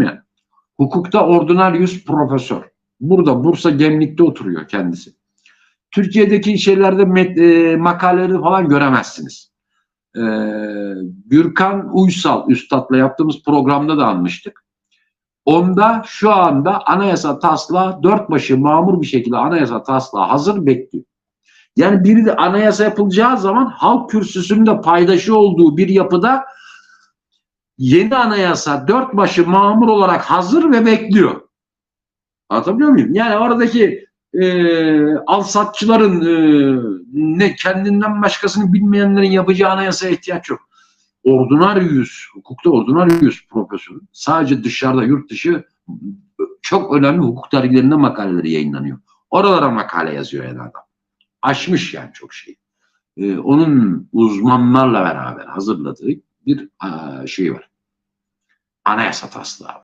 yani. Hukukta ordinaryus profesör. Burada Bursa Gemlik'te oturuyor kendisi. Türkiye'deki şeylerde met, e, makaleleri falan göremezsiniz. E, Gürkan Uysal Üstad'la yaptığımız programda da anmıştık. Onda şu anda anayasa taslağı dört başı mamur bir şekilde anayasa taslağı hazır bekliyor. Yani biri de anayasa yapılacağı zaman halk kürsüsünün de paydaşı olduğu bir yapıda yeni anayasa dört başı mamur olarak hazır ve bekliyor. Anlatabiliyor muyum? Yani oradaki e, alsatçıların e, ne kendinden başkasını bilmeyenlerin yapacağı anayasaya ihtiyaç yok. Ordinaryus, hukukta ordinaryus profesörü sadece dışarıda yurt dışı çok önemli hukuk dergilerinde makaleleri yayınlanıyor. Oralara makale yazıyor yani adam. Aşmış yani çok şey. Ee, onun uzmanlarla beraber hazırladığı bir şey var. Anayasa taslağı.